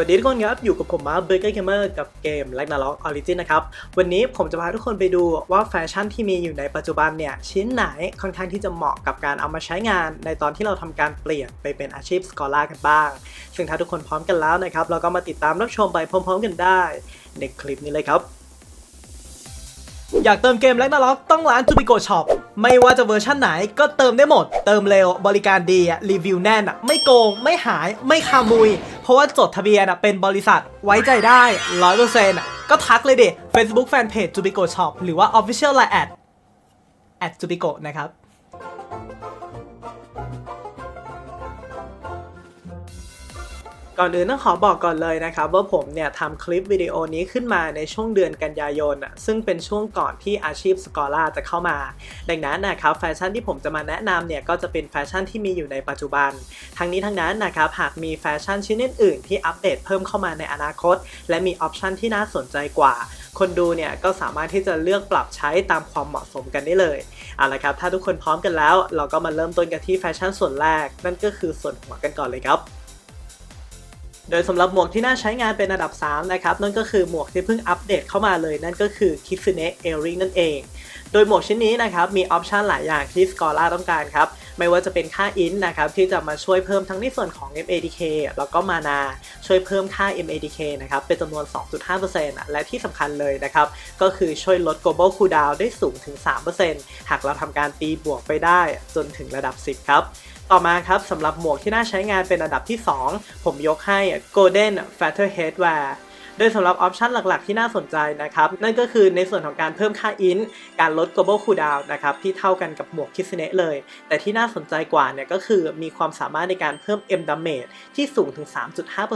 วัสดีทุกคนครับ อยู่กับผมมาเบอร์เกอร์เกมเมอร์กับเกม l a g n a r o k Origin นะครับ วันนี้ผมจะพาทุกคนไปดูว่าแฟชั่นที่มีอยู่ในปัจจุบันเนี่ย ชิ้นไหนค่อนข้างที่จะเหมาะกับการเอามาใช้งาน ในตอนที่เราทำการเปลี่ยนไปเป็นอาชีพสกอล่ากันบ้าง ซึ่งถ้าทุกคนพร้อมกันแล้วนะครับ เราก็มาติดตามรับชมไปพร้อม ๆ กันได้ในคลิปนี้เลยครับ อยากเติมเกมแลกนาล็อกต้องร้านจูบิโกช็อปไม่ว่าจะเวอร์ชันไหนก็เติมได้หมด เติมเร็วบริการดีอะรีวิวแน่นอะไม่โกง ไม่หายไม่คามุย เพราะว่าจดทะเบียนอะเป็นบริษัทไว้ใจได้ร้อยเปอร์เซ็นต์ก็ทักเลยดิ Facebook Fanpage จูบิโกช็อปหรือว่า Official Line แอดแอดจูบิโกนะครับ ก่อนอื่นต้องขอบอกก่อนเลยนะครับว่าผมเนี่ยทำคลิปวิดีโอนี้ขึ้นมาในช่วงเดือนกันยายนอะซึ่งเป็นช่วงก่อนที่อาชีพสกอล่าจะเข้ามา ดังนั้นนะครับแฟชั่นที่ผมจะมาแนะนำเนี่ยก็จะเป็นแฟชั่นที่มีอยู่ในปัจจุบัน ทั้งนี้ทั้งนั้นนะครับหากมีแฟชั่นชิ้นอื่นๆที่อัปเดตเพิ่มเข้ามาในอนาคต และมีออปชันที่น่าสนใจกว่า คนดูเนี่ยก็สามารถที่จะเลือกปรับใช้ตามความเหมาะสมกันได้เลยเอาละครับถ้าทุกคนพร้อมกันแล้ว เราก็มาเริ่มต้นกันที่แฟชั่นส่วนแรก นั่นก็คือส่วนหัวกันก่อนเลยครับ โดยสำหรับหมวกที่น่าใช้งานเป็นอันดับ 3 นะครับ นั่นก็คือหมวกที่เพิ่งอัปเดตเข้ามาเลย นั่นก็คือ Kitsune Earring นั่นเอง โดยหมวกชิ้นนี้นะครับ มีออปชันหลายอย่างที่ Scala ต้องการครับ ไม่ว่าจะเป็นค่า int นะครับ ที่จะมาช่วยเพิ่มทั้งในส่วนของ MADK แล้วก็มานาช่วยเพิ่มค่า MADK นะครับ เป็นจำนวน 2.5%และที่สำคัญเลยนะครับ ก็คือช่วยลด global cooldown ได้สูงถึง 3%หากเราทำการตีบวกไปได้จนถึงระดับ 10 ครับ ต่อมาครับสำหรับหมวกที่น่าใช้งานเป็นอันดับที่ 2 ผมยกให้ Golden Feather Headwear โดยสำหรับออปชันหลักๆ ที่น่าสนใจนะครับนั่นก็คือในส่วนของการเพิ่มค่า int การลด global cooldown นะครับที่เท่ากันกับหมวกคิสเนะเลย แต่ที่น่าสนใจกว่าเนี่ยก็คือมีความสามารถในการเพิ่ม M damage ที่สูงถึง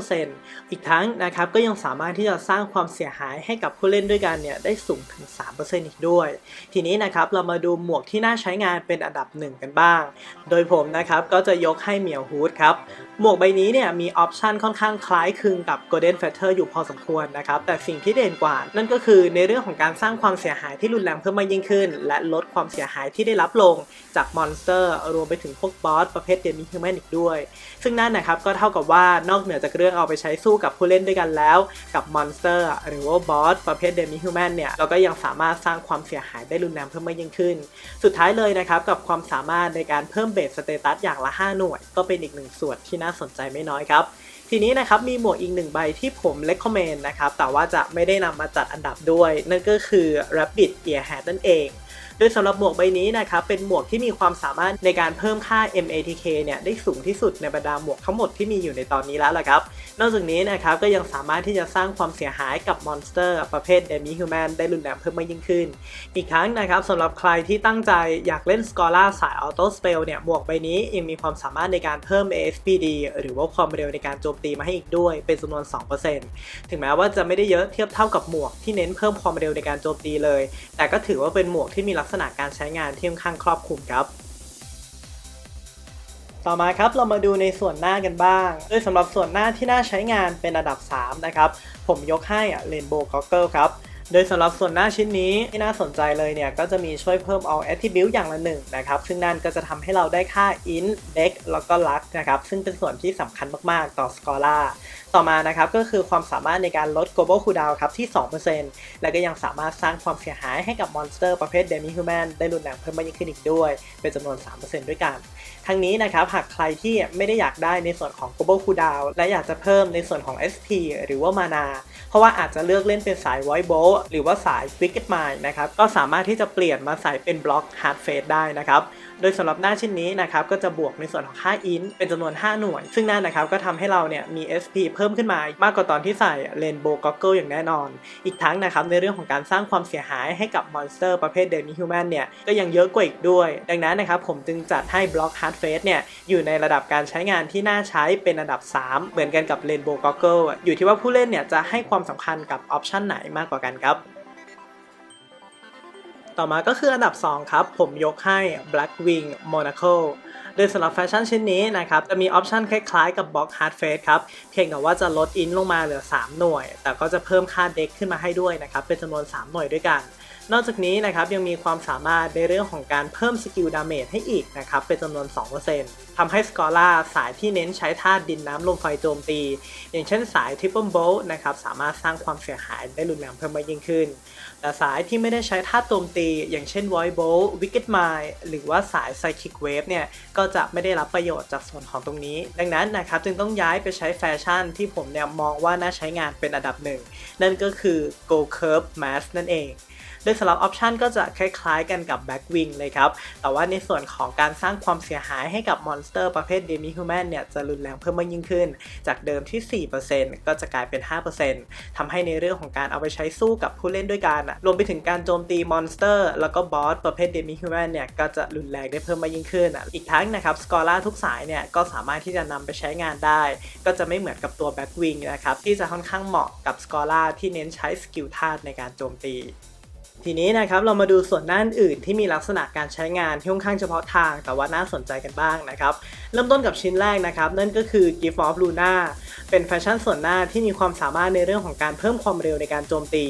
3.5%อีกทั้งนะครับก็ยังสามารถที่จะสร้างความเสียหายให้กับผู้เล่นด้วยกันเนี่ยได้สูงถึง 3%อีกด้วย ทีนี้นะครับเรามาดูหมวกที่น่าใช้งานเป็นอันดับหนึ่งกันบ้าง โดยผมนะครับก็จะยกให้เหมียวฮูดครับหมวกใบนี้เนี่ยมีออปชันค่อนข้างคล้ายคลึงกับ Golden Feather อยู่พอสมควรนะครับ แต่สิ่งที่เด่นกว่า นั่นก็คือในเรื่องของการสร้างความเสียหายที่รุนแรงเพิ่มมากยิ่งขึ้น และลดความเสียหายที่ได้รับลงจากมอนสเตอร์ รวมไปถึงพวกบอสประเภทเดมิฮิวแมนอีกด้วย ซึ่งนั่นนะครับก็เท่ากับว่านอกเหนือจากเรื่องเอาไปใช้สู้กับผู้เล่นด้วยกันแล้ว กับมอนสเตอร์หรือว่าบอสประเภทเดมิฮิวแมนเนี่ยเราก็ยังสามารถสร้างความเสียหายได้รุนแรงเพิ่มมากยิ่งขึ้น สุดท้ายเลยนะครับกับความสามารถในการเพิ่มเบสสเตตัสอย่างละ 5 หน่วย ก็เป็นอีกหนึ่งส่วนที่น่าสนใจไม่น้อยครับ ทีนี้นะครับมีหมวกอีกหนึ่งใบที่ผม recommend นะครับแต่ว่าจะไม่ได้นำมาจัดอันดับด้วย นั่นก็คือ Rabbit Ear Hat นั่นเอง โดยสำหรับหมวกใบนี้นะครับเป็นหมวกที่มีความสามารถในการเพิ่มค่า MATK เนี่ยได้สูงที่สุดในบรรดาหมวกทั้งหมดที่มีอยู่ในตอนนี้แล้วล่ะครับ นอกจากนี้นะครับก็ยังสามารถที่จะสร้างความเสียหายกับมอนสเตอร์ประเภท Demi Human ได้รุนแรงเพิ่มมากยิ่งขึ้น อีกครั้งนะครับสำหรับใครที่ตั้งใจอยากเล่น Scholar สาย Auto Spell เนี่ยหมวกใบนี้ยังมีความสามารถในการเพิ่ม ASPD หรือว่าความเร็วในการโจมตีมาให้อีกด้วยเป็นจำนวน 2%ถึงแม้ว่าจะไม่ได้เยอะเทียบเท่ากับหมวกที่เน้นเพิ่มความเร็วในการโจมตีเลย แต่ก็ถือว่าเป็นหมวกที่มีลักษณะการใช้งานที่ค่อนข้างครอบคลุมครับ ต่อมาครับเรามาดูในส่วนหน้ากันบ้าง โดยสำหรับส่วนหน้าที่น่าใช้งานเป็นอันดับ 3 นะครับ ผมยกให้เรนโบว์ก็อกเกิลครับโดยสำหรับส่วนหน้าชิ้นนี้ที่น่าสนใจเลยเนี่ย ก็จะมีช่วยเพิ่มเอา attribute อย่างละหนึ่งนะครับ ซึ่งนั่นก็จะทำให้เราได้ค่า int dex แล้วก็ luck นะครับ ซึ่งเป็นส่วนที่สำคัญมาก ๆ ต่อ Scholar ต่อมานะครับก็คือความสามารถในการลด global cooldown ครับที่ 2%และก็ยังสามารถสร้างความเสียหายให้กับมอนสเตอร์ประเภท demi human ได้รุนแรงเพิ่มมากยิ่งขึ้นอีกด้วย เป็นจำนวน 3%ด้วยกัน ทั้งนี้นะครับหากใครที่ไม่ได้อยากได้ในส่วนของ global cooldown และอยากจะเพิ่มในส่วนของ SP หรือว่ามานา เพราะว่าอาจจะเลือกเล่นเป็นสาย void bolt หรือว่าสาย wicked mind นะครับก็สามารถที่จะเปลี่ยนมาใส่เป็นบล็อก hard face ได้นะครับ โดยสำหรับหน้าชิ้นนี้นะครับก็จะบวกในส่วนของค่า int เป็นจำนวน 5 หน่วย ซึ่งนั่นนะครับก็ทำให้เราเนี่ยมี SP เพิ่มขึ้นมามากกว่าตอนที่ใส่ Rainbow Goggle อย่างแน่นอน อีกทั้งนะครับในเรื่องของการสร้างความเสียหายให้กับมอนสเตอร์ประเภท Demi Human เนี่ยก็ยังเยอะกว่าอีกด้วย ดังนั้นนะครับผมจึงจัดให้บล็อก Hard Face เนี่ยอยู่ในระดับการใช้งานที่น่าใช้เป็นอันดับ 3 เหมือนกันกับ Rainbow Goggle อยู่ที่ว่าผู้เล่นเนี่ยจะให้ความสำคัญกับออปชันไหนมากกว่ากันครับ ต่อมาก็คืออันดับ 2 ครับ ผมยกให้ Black Wing Monaco โดยสำหรับแฟชั่นชิ้นนี้นะครับ จะมีออปชันคล้ายๆกับ Box Hard Face ครับ เพียงแต่ว่าจะลดอินลงมาเหลือ 3 หน่วย แต่ก็จะเพิ่มค่าเด็กขึ้นมาให้ด้วยนะครับ เป็นจำนวน 3 หน่วยด้วยกัน นอกจากนี้นะครับยังมีความสามารถในเรื่องของการเพิ่มสกิลดาเมจให้อีกนะครับ เป็นจำนวน 2%ทำให้สกอร่าสายที่เน้นใช้ธาตุดินน้ำลมไฟโจมตี อย่างเช่นสาย Triple Bolt นะครับสามารถสร้างความเสียหายได้รุนแรงเพิ่มมากยิ่งขึ้น แต่สายที่ไม่ได้ใช้ท่าตุโจมตี อย่างเช่น Void Bolt Wicked Mind หรือว่าสาย Psychic Wave เนี่ย ก็จะไม่ได้รับประโยชน์จากส่วนของตรงนี้ ดังนั้นนะครับ จึงต้องย้ายไปใช้แฟชั่นที่ผมเนี่ยมองว่าน่าใช้งานเป็นอันดับหนึ่ง นั่นก็คือ Go Curve Mask นั่นเอง โดยสำหรับออปชันก็จะคล้ายๆกันกับ Back Wing เลยครับ แต่ว่าในส่วนของการสร้างความเสียหายให้กับมอนสเตอร์ประเภท Demi Human เนี่ยจะรุนแรงเพิ่มมากยิ่งขึ้น จากเดิมที่ 4%ก็จะกลายเป็น 5%ทำให้ในเรื่องของการเอาไปใช้สู้กับผู้เล่นด้วยกันรวมไปถึงการโจมตีมอนสเตอร์แล้วก็บอสประเภท Demi Human เนี่ยก็จะรุนแรงได้เพิ่มมากยิ่งขึ้น อีกทั้งนะครับสกอร่าทุกสายเนี่ยก็สามารถที่จะนำไปใช้งานได้ ก็จะไม่เหมือนกับตัว Back Wing นะครับที่จะค่อนข้างเหมาะกับสกอร่าที่เน้นใช้สกิลธาตุในการโจมตี ทีนี้นะครับเรามาดูส่วนด้านอื่นที่มีลักษณะการใช้งานที่ค่อนข้างเฉพาะทาง แต่ว่าน่าสนใจกันบ้างนะครับ เริ่มต้นกับชิ้นแรกนะครับ นั่นก็คือ Gift of Luna เป็นแฟชั่นส่วนหน้าที่มีความสามารถในเรื่องของการเพิ่มความเร็วในการโจมตี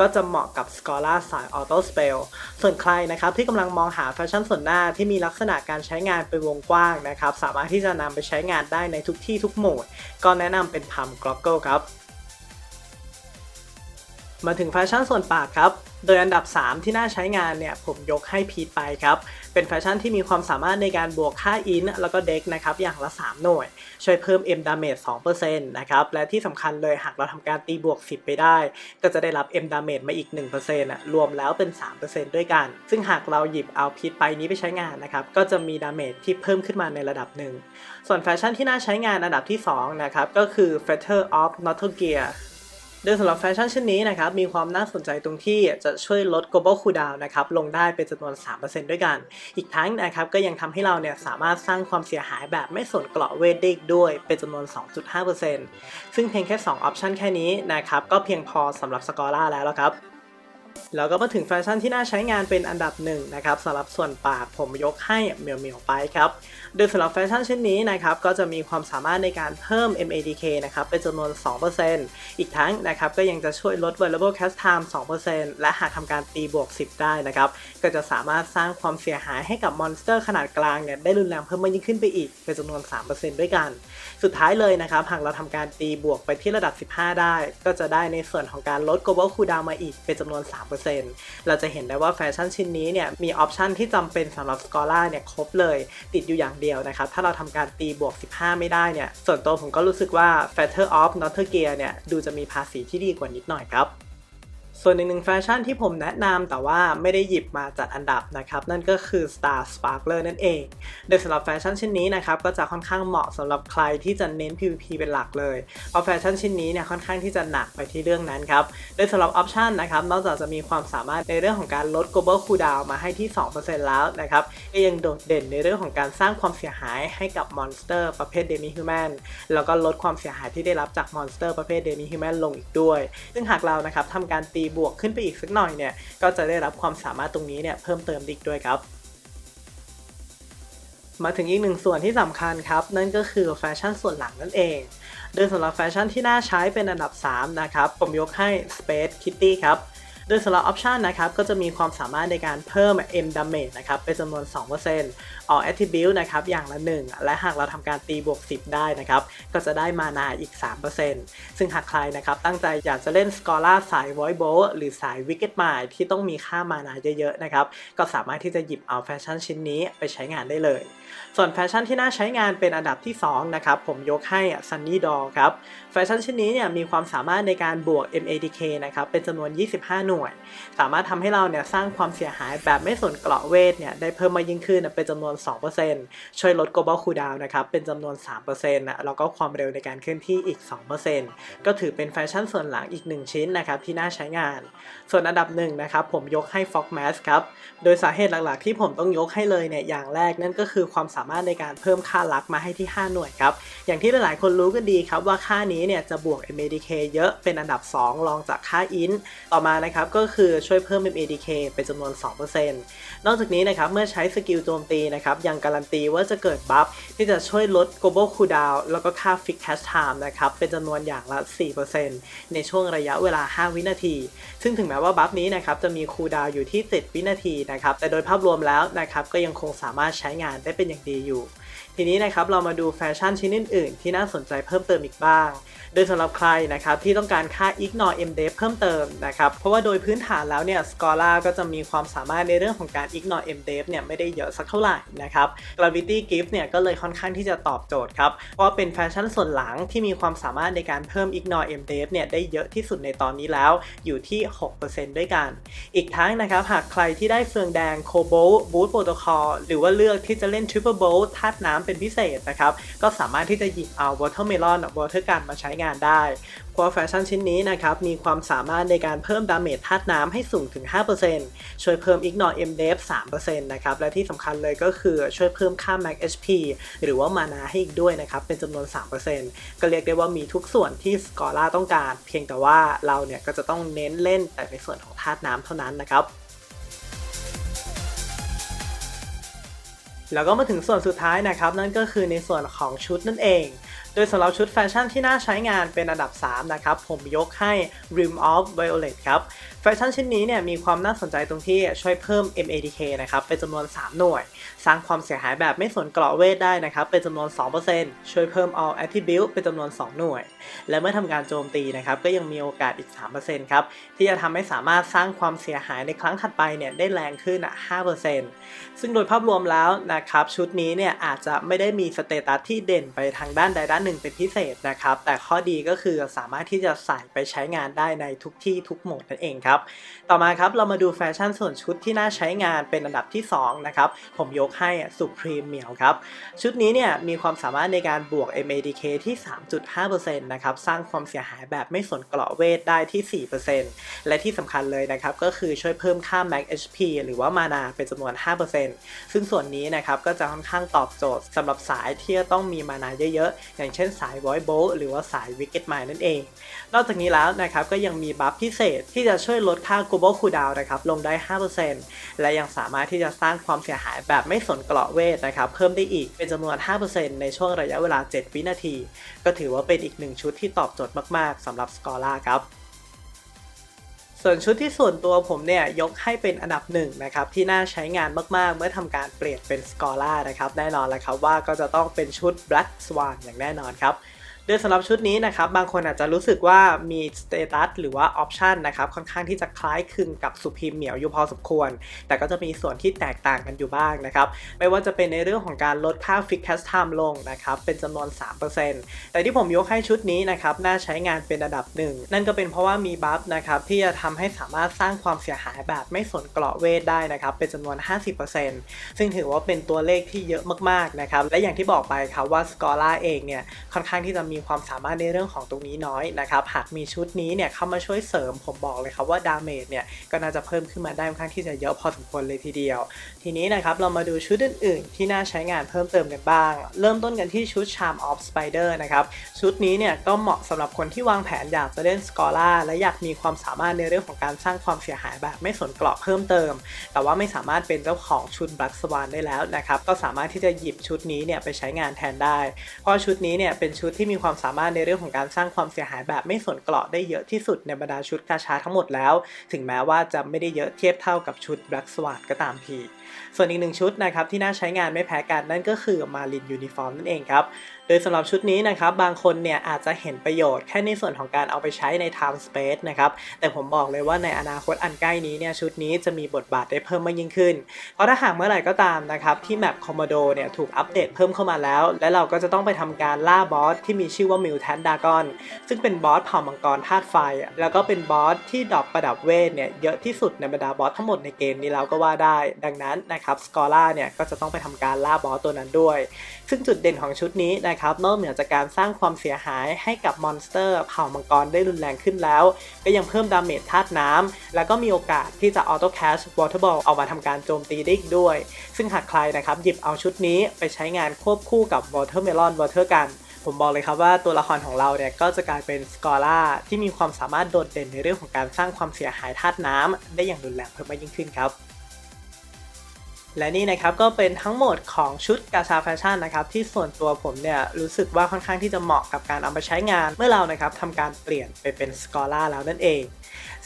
ก็จะเหมาะกับ s c o l a สาย Auto Spell ส่วนใครนะครับที่กำลังมองหาแฟชั่นส่วนหน้าที่มีลักษณะการใช้งานเป็นวงกว้างนะครับสามารถที่จะนำไปใช้งานได้ในทุกที่ทุกโหมด ก็แนะนำเป็นพัมกรอกเกิลครับ มาถึงแฟชั่นส่วนปากครับ โดยอันดับ 3 ที่น่าใช้งานเนี่ยผมยกให้พีทไปครับ เป็นแฟชั่นที่มีความสามารถในการบวกค่าอินแล้วก็เด็กนะครับอย่างละ 3 หน่วย ช่วยเพิ่ม M damage 2%นะครับ และที่สำคัญเลยหากเราทำการตีบวก 10 ไปได้ ก็จะได้รับ M damage มาอีก1%อะรวมแล้วเป็น 3%ด้วยกัน ซึ่งหากเราหยิบเอาพีทไปนี้ไปใช้งานนะครับก็จะมีดาเมจที่เพิ่มขึ้นมาในระดับหนึ่งส่วนแฟชั่นที่น่าใช้งานอันดับที่2นะครับก็คือ Feather of n o t t l Gear โดยสำหรับแฟชั่นชิ้นนี้นะครับ มีความน่าสนใจตรงที่จะช่วยลด global cooldown นะครับลงได้เป็นจำนวน 3%ด้วยกัน อีกทั้งนะครับก็ยังทำให้เราเนี่ยสามารถสร้างความเสียหายแบบไม่สนเกราะเวทได้อีกด้วยเป็นจำนวน 2.5%ซึ่งเพียงแค่ 2 ออปชันแค่นี้นะครับก็เพียงพอสำหรับสกอร่าแล้วครับ แล้วก็มาถึงแฟชั่นที่น่าใช้งานเป็นอันดับหนึ่งนะครับสำหรับส่วนปากผมยกให้เหมียวเหมียวไปครับ โดยสำหรับแฟชั่นเช่นนี้นะครับก็จะมีความสามารถในการเพิ่ม MADK นะครับเป็นจำนวน 2%อีกทั้งนะครับก็ยังจะช่วยลด Variable Cast Time 2%และหากทำการตีบวก 10 ได้นะครับก็จะสามารถสร้างความเสียหายให้กับมอนสเตอร์ขนาดกลางเนี่ยได้รุนแรงเพิ่มมากยิ่งขึ้นไปอีกเป็นจำนวน 3%ด้วยกัน สุดท้ายเลยนะครับ หากเราทำการตีบวกไปที่ระดับ 15 ได้ ก็จะได้ในส่วนของการลด Global Cooldown มาอีกเป็นจำนวน 3%เราจะเห็นได้ว่าแฟชั่นชิ้นนี้เนี่ยมีออปชันที่จำเป็นสำหรับสกอร่าเนี่ยครบเลยติดอยู่อย่างเดียวนะครับ ถ้าเราทำการตีบวก 15 ไม่ได้เนี่ยส่วนตัวผมก็รู้สึกว่า Fatter of n o t t e r Gear เนี่ยดูจะมีภาษีที่ดีกว่านิดหน่อยครับ ส่วนอีกหนึ่งแฟชั่นที่ผมแนะนำแต่ว่าไม่ได้หยิบมาจัดอันดับนะครับ นั่นก็คือ Star Sparkler นั่นเอง โดยสำหรับแฟชั่นชิ้นนี้นะครับ ก็จะค่อนข้างเหมาะสำหรับใครที่จะเน้น PVP เป็นหลักเลยเพราะแฟชั่นชิ้นนี้เนี่ยค่อนข้างที่จะหนักไปที่เรื่องนั้นครับ โดยสำหรับออปชันนะครับนอกจากจะมีความสามารถในเรื่องของการลด global cooldown มาให้ที่ 2%แล้วนะครับก็ยังโดดเด่นในเรื่องของการสร้างความเสียหายให้กับมอนสเตอร์ประเภท Demi Human แล้วก็ลดความเสียหายที่ได้รับจากมอนสเตอร์ประเภท Demi Human ลงอีกด้วย ซึ่งหากเรานะครับทำการตีบวกขึ้นไปอีกสักหน่อยเนี่ย ก็จะได้รับความสามารถตรงนี้เนี่ยเพิ่มเติมอีกด้วยครับ มาถึงอีกหนึ่งส่วนที่สำคัญครับ นั่นก็คือแฟชั่นส่วนหลังนั่นเองโดยสำหรับแฟชั่นที่น่าใช้เป็นอันดับ 3 นะครับ ผมยกให้ Space Kitty ครับ โดยสำหรับออปชันนะครับก็จะมีความสามารถในการเพิ่ม M damage นะครับเป็นจำนวน2% all attribute นะครับอย่างละ 1 และหากเราทำการตีบวก 10 ได้นะครับก็จะได้มานาอีก 3%ซึ่งหากใครนะครับตั้งใจอยากจะเล่นสกอร่าสาย Void Bolt หรือสาย Wicked Mind ที่ต้องมีค่ามานาเยอะๆนะครับก็สามารถที่จะหยิบเอาแฟชั่นชิ้นนี้ไปใช้งานได้เลย ส่วนแฟชั่นที่น่าใช้งานเป็นอันดับที่2นะครับผมยกให้ Sunny Doll ครับแฟชั่นชิ้นนี้เนี่ยมีความสามารถในการบวก MADK นะครับเป็นจำนวน 25 หน่วย สามารถทำให้เราเนี่ยสร้างความเสียหายแบบไม่สนเกราะเวทเนี่ยได้เพิ่มมายิ่งขึ้นเป็นจำนวน 2%ช่วยลด global cooldown นะครับเป็นจำนวน3%นะแล้วก็ความเร็วในการเคลื่อนที่อีก 2%ก็ถือเป็นแฟชั่นส่วนหลังอีก 1 ชิ้นนะครับที่น่าใช้งาน ส่วนอันดับหนึ่งนะครับผมยกให้ Fog Mask ครับโดยสาเหตุหลักๆ ที่ผมต้องยกให้เลยเนี่ยอย่างแรกนั่นก็คือความความสามารถในการเพิ่มค่าลักมาให้ที่ 5 หน่วยครับ อย่างที่หลายๆ คนรู้กันดีครับว่าค่านี้เนี่ยจะบวก MADK เยอะเป็นอันดับ 2 รองจากค่า int ต่อมานะครับก็คือช่วยเพิ่ม MADK เป็นจำนวน 2%นอกจากนี้นะครับเมื่อใช้สกิลโจมตีนะครับยังการันตีว่าจะเกิดบัฟที่จะช่วยลด global cooldown แล้วก็ค่า fix cast time นะครับเป็นจำนวนอย่างละ 4%ในช่วงระยะเวลา 5 วินาที ซึ่งถึงแม้ว่าบัฟนี้นะครับจะมีคูลดาวอยู่ที่ 7 วินาทีนะครับแต่โดยภาพรวมแล้วนะครับก็ยังคงสามารถใช้งานได้เป็นอย่างดีอยู่ทีนี้นะครับเรามาดูแฟชั่นชิ้นอื่นๆ ที่น่าสนใจเพิ่มเติมอีกบ้าง โดยสำหรับใครนะครับที่ต้องการค่า ignore mdef เพิ่มเติมนะครับ เพราะว่าโดยพื้นฐานแล้วเนี่ย Scala ก็จะมีความสามารถในเรื่องของการ ignore mdef เนี่ยไม่ได้เยอะสักเท่าไหร่นะครับ Gravity Gift เนี่ยก็เลยค่อนข้างที่จะตอบโจทย์ครับ เพราะว่าเป็นแฟชั่นส่วนหลังที่มีความสามารถในการเพิ่ม ignore mdef เนี่ยได้เยอะที่สุดในตอนนี้แล้วอยู่ที่ 6%ด้วยกัน อีกทั้งนะครับหากใครที่ได้เฟืองแดง Cobalt Boost Protocol หรือว่าเลือกที่จะเล่น Triple Bolt ธาตุน้ำเป็นพิเศษนะครับ ก็สามารถที่จะหยิบเอา Watermelon Water Gun มาใช้งานได้เพราะแฟชั่นชิ้นนี้นะครับมีความสามารถในการเพิ่มดาเมจธาตุน้ำให้สูงถึง 5%ช่วยเพิ่ม Ignore MDF 3%นะครับและที่สำคัญเลยก็คือช่วยเพิ่มค่า Max HP หรือว่ามานาให้อีกด้วยนะครับเป็นจำนวน 3%ก็เรียกได้ว่ามีทุกส่วนที่สกอร่าต้องการ เพียงแต่ว่าเราเนี่ยก็จะต้องเน้นเล่นแต่ในส่วนของธาตุน้ำเท่านั้นนะครับ แล้วก็มาถึงส่วนสุดท้ายนะครับ นั่นก็คือในส่วนของชุดนั่นเอง โดยสำหรับชุดแฟชั่นที่น่าใช้งานเป็นอันดับ 3 นะครับ ผมยกให้ Rim of Violet ครับ แฟชั่นชิ้นนี้เนี่ยมีความน่าสนใจตรงที่ช่วยเพิ่ม MADK นะครับเป็นจำนวน 3 หน่วย สร้างความเสียหายแบบไม่สนเกราะเวทได้นะครับเป็นจำนวน 2%ช่วยเพิ่ม All Attribute เป็นจำนวน 2 หน่วย และเมื่อทำการโจมตีนะครับก็ยังมีโอกาสอีก 3%ครับที่จะทำให้สามารถสร้างความเสียหายในครั้งถัดไปเนี่ยได้แรงขึ้นอะ5%ซึ่งโดยภาพรวมแล้วนะครับชุดนี้เนี่ยอาจจะไม่ได้มีสเตตัสที่เด่นไปทางด้านใดด้านหนึ่งเป็นพิเศษนะครับ แต่ข้อดีก็คือสามารถที่จะใส่ไปใช้งานได้ในทุกที่ทุกโหมดนั่นเองครับ ต่อมาครับเรามาดูแฟชั่นส่วนชุดที่น่าใช้งานเป็นอันดับที่2นะครับ ผมยกให้สุพรีมเหมียวครับ ชุดนี้เนี่ยมีความสามารถในการบวก MADK ที่ 3.5%นะครับ สร้างความเสียหายแบบไม่สนเกราะเวทได้ที่ 4%และที่สำคัญเลยนะครับก็คือช่วยเพิ่มค่า Max HP หรือว่ามานาเป็นจำนวน 5%ซึ่งส่วนนี้นะครับก็จะค่อนข้างตอบโจทย์สำหรับสายที่ต้องมีมานาเยอะๆอย่างเช่นสาย Void Bolt หรือว่าสาย Wicked Mind นั่นเอง นอกจากนี้แล้วนะครับก็ยังมีบัฟพิเศษที่จะช่วยลดค่า global cooldown นะครับลงได้ 5%และยังสามารถที่จะสร้างความเสียหายแบบไม่สนเกราะเวทนะครับเพิ่มได้อีกเป็นจำนวน 5%ในช่วงระยะเวลา 7 วินาที ก็ถือว่าเป็นอีกหนึ่งชุดที่ตอบโจทย์มาก ๆสำหรับสกอร่าครับ ส่วนชุดที่ส่วนตัวผมเนี่ยยกให้เป็นอันดับหนึ่งนะครับที่น่าใช้งานมากๆ เมื่อทำการเปลี่ยนเป็นสกอร่านะครับแน่นอนแล้วครับว่าก็จะต้องเป็นชุด Black Swan อย่างแน่นอนครับ โดยสำหรับชุดนี้นะครับบางคนอาจจะรู้สึกว่ามีสเตตัสหรือว่าออปชันนะครับค่อนข้างที่จะคล้ายคลึงกับสุพีมเหมียวอยู่พอสมควร แต่ก็จะมีส่วนที่แตกต่างกันอยู่บ้างนะครับไม่ว่าจะเป็นในเรื่องของการลดค่าฟิกแคสไทม์ลงนะครับเป็นจำนวน 3%แต่ที่ผมยกให้ชุดนี้นะครับน่าใช้งานเป็นระดับหนึ่งนั่นก็เป็นเพราะว่ามีบัฟนะครับที่จะทำให้สามารถสร้างความเสียหายแบบไม่สนเกราะเวทได้นะครับเป็นจำนวน 50%ซึ่งถือว่าเป็นตัวเลขที่เยอะมากๆนะครับและอย่างที่บอกไปครับว่าสกอร่าเองเนี่ยค่อนข้างที่จะมีีความสามารถในเรื่องของตรงนี้น้อยนะครับหากมีชุดนี้เนี่ยเข้ามาช่วยเสริมผมบอกเลยครับว่าดาเมจเนี่ยก็น่าจะเพิ่มขึ้นมาได้ค่อนข้างที่จะเยอะพอสมควรเลยทีเดียว ทีนี้นะครับเรามาดูชุดอื่นๆ ที่น่าใช้งานเพิ่มเติมกันบ้าง เริ่มต้นกันที่ชุด Charm of Spider นะครับชุดนี้เนี่ยก็เหมาะสำหรับคนที่วางแผนอยากจะเล่นสกอร่าและอยากมีความสามารถในเรื่องของการสร้างความเสียหายแบบไม่สนเกราะเพิ่มเติม แต่ว่าไม่สามารถเป็นเจ้าของชุด Black Swan ได้แล้วนะครับก็สามารถที่จะหยิบชุดนี้เนี่ยไปใช้งานแทนได้ เพราะชุดนี้เนี่ยเป็นชุดที่มีความสามารถในเรื่องของการสร้างความเสียหายแบบไม่สนเกราะได้เยอะที่สุดในบรรดาชุดกาชาทั้งหมดแล้ว ถึงแม้ว่าจะไม่ได้เยอะเทียบเท่ากับชุด Black Swan ก็ตามทีส่วนอีกหนึ่งชุดนะครับที่น่าใช้งานไม่แพ้กันนั่นก็คือ Marine Uniform นั่นเองครับ โดยสำหรับชุดนี้นะครับบางคนเนี่ยอาจจะเห็นประโยชน์แค่ในส่วนของการเอาไปใช้ใน Time Space นะครับ แต่ผมบอกเลยว่าในอนาคตอันใกล้นี้เนี่ยชุดนี้จะมีบทบาทได้เพิ่มมากยิ่งขึ้น เพราะถ้าหากเมื่อไหร่ก็ตามนะครับที่แมปคอมโมโดเนี่ยถูกอัปเดตเพิ่มเข้ามาแล้ว และเราก็จะต้องไปทำการล่าบอสที่มีชื่อว่า Mutant Dragon ซึ่งเป็นบอสเผ่ามังกรธาตุไฟ แล้วก็เป็นบอสที่ดรอปประดับเวทเนี่ยเยอะที่สุดในบรรดาบอสทั้งหมดในเกมนี้แล้วก็ว่าได้ ดังนั้นนะครับสกอร่าเนี่ยก็จะต้องไปทำการล่าบอสตัวนั้นด้วย ซึ่งจุดเด่นของชุดนี้นะครับนอกเหนือจากการสร้างความเสียหายให้กับมอนสเตอร์เผ่ามังกรได้รุนแรงขึ้นแล้ว ก็ยังเพิ่มดาเมจธาตุน้ำแล้วก็มีโอกาสที่จะออโต้แคชวอเตอร์บอลออกมาทำการโจมตีได้อีกด้วย ซึ่งหากใครนะครับหยิบเอาชุดนี้ไปใช้งานควบคู่กับ Watermelon Water Gun ผมบอกเลยครับว่าตัวละครของเราเนี่ยก็จะกลายเป็นสกอร่าที่มีความสามารถโดดเด่นในเรื่องของการสร้างความเสียหายธาตุน้ำได้อย่างรุนแรงเพิ่มมากยิ่งขึ้นครับ และนี่นะครับก็เป็นทั้งหมดของชุดกาชาแฟชั่นนะครับที่ส่วนตัวผมเนี่ยรู้สึกว่าค่อนข้างที่จะเหมาะกับการเอามาใช้งาน เมื่อเรานะครับทำการเปลี่ยนไปเป็นสกอร่าแล้วนั่นเอง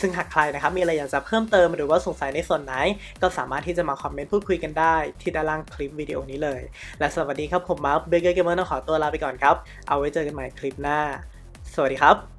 ซึ่งหากใครนะครับมีอะไรอยากจะเพิ่มเติมหรือว่าสงสัยในส่วนไหน ก็สามารถที่จะมาคอมเมนต์พูดคุยกันได้ที่ด้านล่างคลิปวิดีโอนี้เลย และสวัสดีครับผมมาร์คเบเกอร์เกมเมอร์ต้องขอตัวลาไปก่อนครับ เอาไว้เจอกันใหม่คลิปหน้า สวัสดีครับ